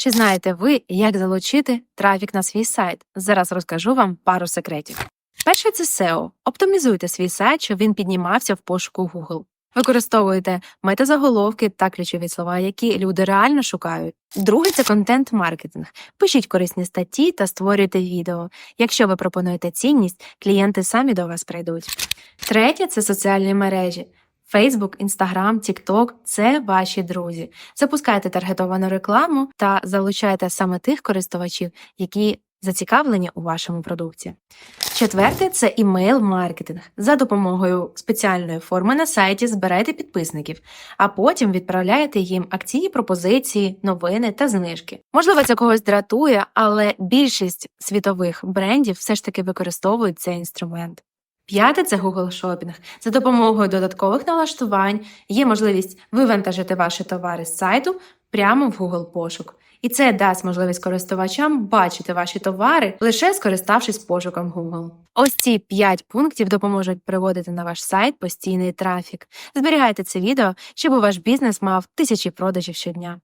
Чи знаєте ви, як залучити трафік на свій сайт? Зараз розкажу вам пару секретів. Перше це SEO. Оптимізуйте свій сайт, щоб він піднімався в пошуку Google. Використовуйте метазаголовки та ключові слова, які люди реально шукають. Друге це контент-маркетинг. Пишіть корисні статті та створюйте відео. Якщо ви пропонуєте цінність, клієнти самі до вас прийдуть. Третє це соціальні мережі. Facebook, Instagram, TikTok – це ваші друзі. Запускайте таргетовану рекламу та залучайте саме тих користувачів, які зацікавлені у вашому продукті. Четверте це імейл-маркетинг. За допомогою спеціальної форми на сайті збирайте підписників, а потім відправляєте їм акційні пропозиції, новини та знижки. Можливо, це когось дратує, але більшість світових брендів все ж таки використовують цей інструмент. П'яте це Google Shopping. За допомогою додаткових налаштувань є можливість вивантажити ваші товари з сайту прямо в Google пошук. І це дасть можливість користувачам бачити ваші товари, лише скориставшись пошуком Google. Ось ці 5 пунктів допоможуть приводити на ваш сайт постійний трафік. Зберігайте це відео, щоб ваш бізнес мав тисячі продажів щодня.